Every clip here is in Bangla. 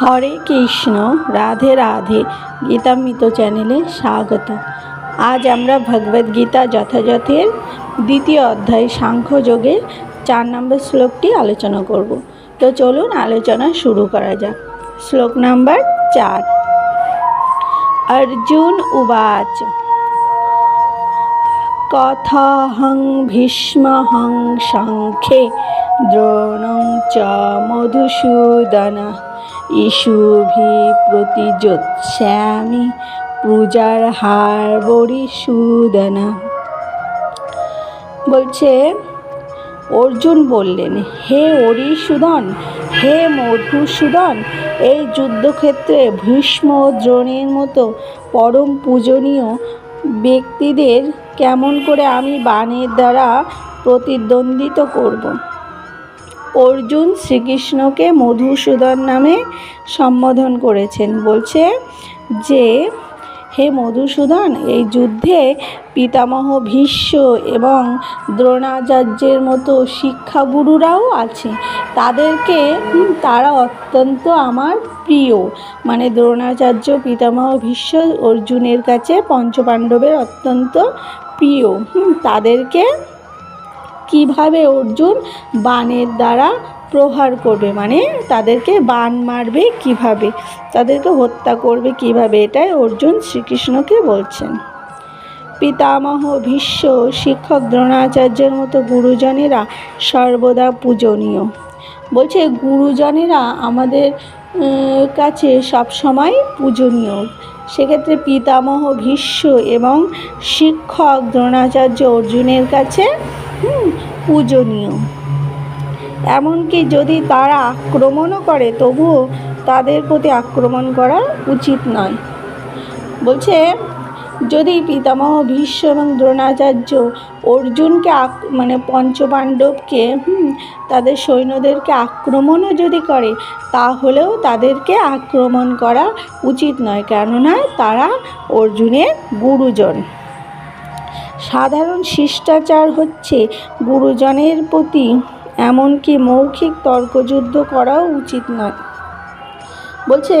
হরে কৃষ্ণ, রাধে রাধে। গীতামৃত চ্যানেলে স্বাগত। আজ আমরা ভগবদ্গীতা যথাযথের দ্বিতীয় অধ্যায় সাংখ্যযোগে চার নম্বর শ্লোকটি আলোচনা করব। তো চলুন আলোচনা শুরু করা যাক। শ্লোক নাম্বার চার। অর্জুন উবাচ, কথাহং ভীষ্মহং শঙ্খে, দ্রোণং চ মধুসূদন। ইষুভি প্রতিযোৎস্যামি পূজার হার বরিসূদন বলছে, অর্জুন বললেন, হে অরিসূদন, হে মধুসূদন, এই যুদ্ধক্ষেত্রে ভীষ্ম দ্রোণের মতো পরম পূজনীয় ব্যক্তিদের কেমন করে আমি বাণের দ্বারা প্রতিদ্বন্দ্বিত করব? অর্জুন শ্রীকৃষ্ণকে মধুসূদন নামে সম্বোধন করেছেন। বলছে যে, হে মধুসূদন, এই যুদ্ধে পিতামহ ভীষ্ম এবং দ্রোণাচার্যের মতো শিক্ষাগুরুরাও আছে। তাদেরকে তারা অত্যন্ত আমার প্রিয়। মানে দ্রোণাচার্য, পিতামহ ভীষ্ম, অর্জুনের কাছে পঞ্চপাণ্ডবের অত্যন্ত প্রিয়। তাদেরকে কীভাবে অর্জুন বাণের দ্বারা প্রহার করবে? মানে তাদেরকে বান মারবে কীভাবে? তাদেরকে হত্যা করবে কীভাবে? এটাই অর্জুন শ্রীকৃষ্ণকে বলছেন। পিতামহ ভীষ্ম, শিক্ষক, দ্রোণাচার্যের মতো গুরুজনেরা সর্বদা পূজনীয়। বলছে, গুরুজনেরা আমাদের কাছে সবসময় পূজনীয়। সেক্ষেত্রে পিতামহ, ভীষ্ম এবং শিক্ষক, দ্রোণাচার্য অর্জুনের কাছে হুম, পূজনীয়। এমনকি যদি তারা আক্রমণও করে তবুও তাদের প্রতি আক্রমণ করা উচিত নয়। বলছে যদি পিতামহ ভীষ্ম এবং দ্রোণাচার্য অর্জুনকে মানে পঞ্চপাণ্ডবকে তাদের সৈন্যদেরকে আক্রমণও যদি করে তাহলেও তাদেরকে আক্রমণ করা উচিত নয়। কেননা তারা অর্জুনের গুরুজন। সাধারণ শিষ্টাচার হচ্ছে গুরুজনের প্রতি, এমনকি মৌখিক তর্কযুদ্ধ করাও উচিত নয়। বলছে,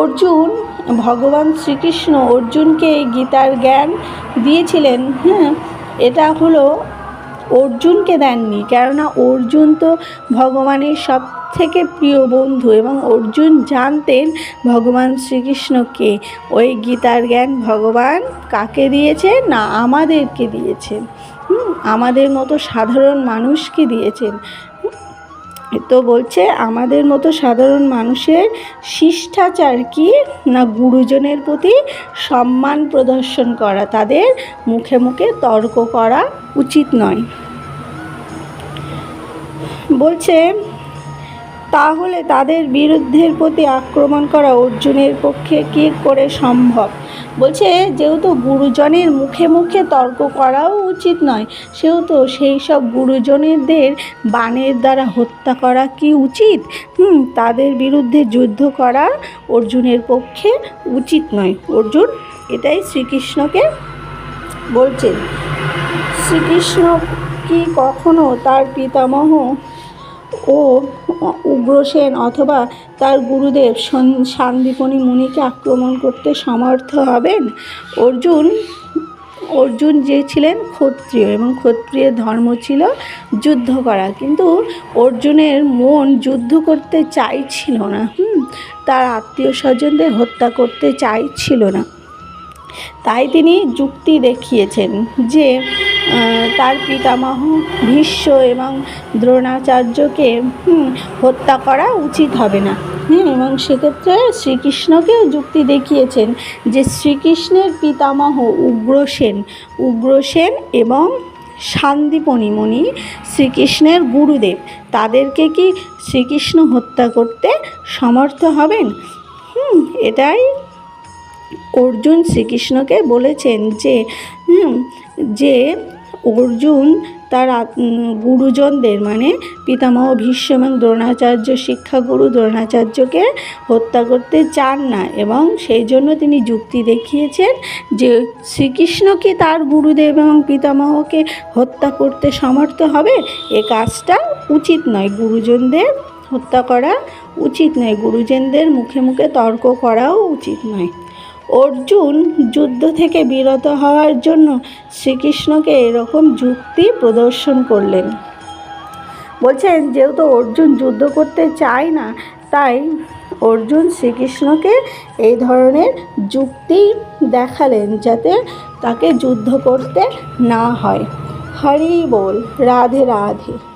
অর্জুন, ভগবান শ্রীকৃষ্ণ অর্জুনকে গীতার জ্ঞান দিয়েছিলেন। হ্যাঁ এটা হলো অর্জুনকে দেননি, কেননা অর্জুন তো ভগবানের সব থেকে প্রিয় বন্ধু এবং অর্জুন জানতেন ভগবান শ্রীকৃষ্ণকে। ওই গীতার জ্ঞান ভগবান কাকে দিয়েছে? না, আমাদেরকে দিয়েছেন আমাদের মতো সাধারণ মানুষকে দিয়েছেন। তো বলছে, আমাদের মতো সাধারণ মানুষের শিষ্টাচার কি? না, গুরুজনের প্রতি সম্মান প্রদর্শন করা, তাদের মুখে মুখে তর্ক করা উচিত নয়। বলছে তাহলে তাদের বিরুদ্ধের প্রতি আক্রমণ করা অর্জুনের পক্ষে কী করে সম্ভব? বলছে, যেহেতু গুরুজনের মুখে মুখে তর্ক করাও উচিত নয়, সেহেতু সেই সব গুরুজনেদের বাণের দ্বারা হত্যা করা কি উচিত? হুম, তাদের বিরুদ্ধে যুদ্ধ করা অর্জুনের পক্ষে উচিত নয়। অর্জুন, এটাই শ্রীকৃষ্ণকে বলছেন। শ্রীকৃষ্ণ কি কখনো তার পিতামহ ও উগ্রসেন অথবা তার গুরুদেব সন- সান্দিপনী মুনিকে আক্রমণ করতে সমর্থ হবেন? অর্জুন অর্জুন যে ছিলেন ক্ষত্রিয় এবং ক্ষত্রিয় ধর্ম ছিল যুদ্ধ করা। কিন্তু অর্জুনের মন যুদ্ধ করতে চাইছিল না, হুম? তার আত্মীয় স্বজনদের হত্যা করতে চাইছিল না। তাই তিনি যুক্তি দেখিয়েছেন যে তার পিতামহ ভীষ্ম এবং দ্রোণাচার্যকে হত্যা করা উচিত হবে না। হুম, এবং সেক্ষেত্রে শ্রীকৃষ্ণকেও যুক্তি দেখিয়েছেন যে শ্রীকৃষ্ণের পিতামহ উগ্রসেন উগ্রসেন এবং শান্তিপণি মুনি শ্রীকৃষ্ণের গুরুদেব। তাদেরকে কি শ্রীকৃষ্ণ হত্যা করতে সমর্থ হবেন? হুম এটাই অর্জুন শ্রীকৃষ্ণকে বলেছেন যে যে অর্জুন তার গুরুজনদের মানে পিতামহ ভীষ্ম এবং দ্রোণাচার্য, শিক্ষাগুরু দ্রোণাচার্যকে হত্যা করতে চান না এবং সেই জন্য তিনি যুক্তি দেখিয়েছেন যে, শ্রীকৃষ্ণ কি তার গুরুদেব এবং পিতামহকে হত্যা করতে সমর্থ হবে? এ কাজটা উচিত নয়। গুরুজনদের হত্যা করা উচিত নয়। গুরুজনদের মুখে মুখে তর্ক করাও উচিত নয়। অর্জুন যুদ্ধ থেকে বিরত হওয়ার জন্য শ্রীকৃষ্ণকে এরকম যুক্তি প্রদর্শন করলেন। বলছেন, যেহেতু অর্জুন যুদ্ধ করতে চায় না, তাই অর্জুন শ্রীকৃষ্ণকে এই ধরনের যুক্তি দেখালেন যাতে তাকে যুদ্ধ করতে না হয়। হরি বল, রাধে রাধে।